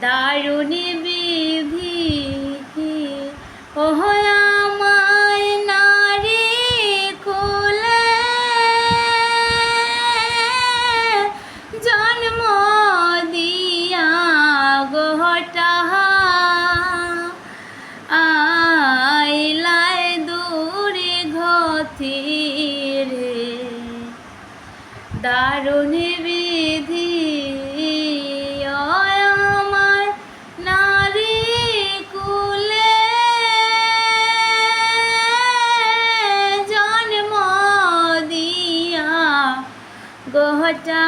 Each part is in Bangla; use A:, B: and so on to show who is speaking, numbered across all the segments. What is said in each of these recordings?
A: দারুণ বিধি ও গোটা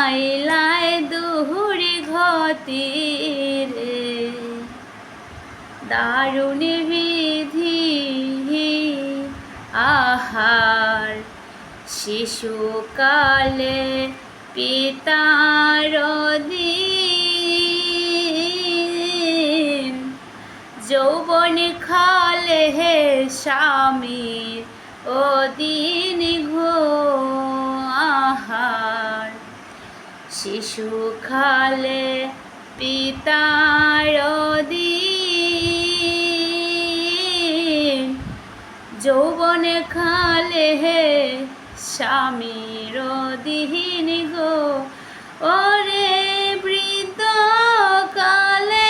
A: আইলায় দুহুরি ঘতি রে দারুণ বিধি আহার। শিশুকালে পিতার দিন যৌবন খালে হে স্বামীর ও দিন ঘো আহার। শিশু খালে পিতার দিন যৌবনে খালে হে স্বামীর দিন গো। ওরে বৃদ্ধ কালে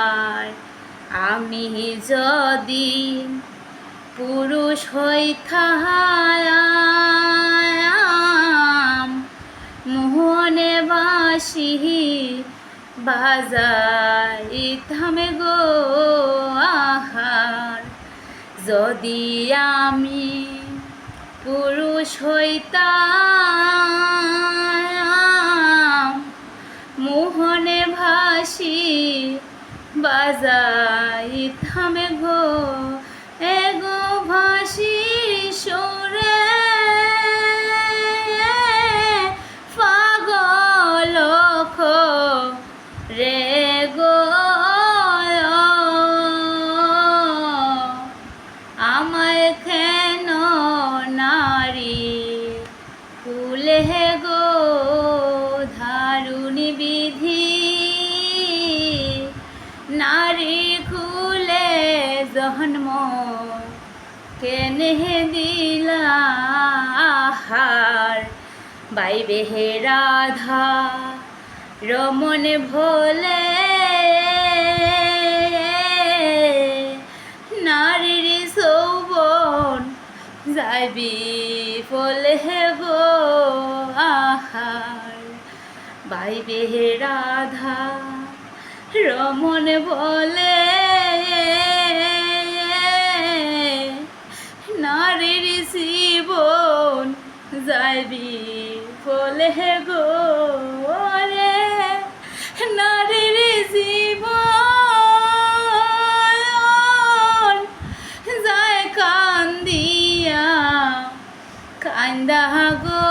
A: আমি যদি পুরুষ হইতাম মোহনে বাসি বাজাইতাম গো আহার। যদি আমি পুরুষ হইতাম বাজাইতাম গো। এগো কেনে দিলা আহার বাইবে হে রাধা রমন ভোলে। নারীর সৌবন যাইবি ফলে গো আহার বাইবে হে রাধা রমন বলে যাইবি বলে গো রে নারীর জীবন যায় কান্দিয়া কান্দা গো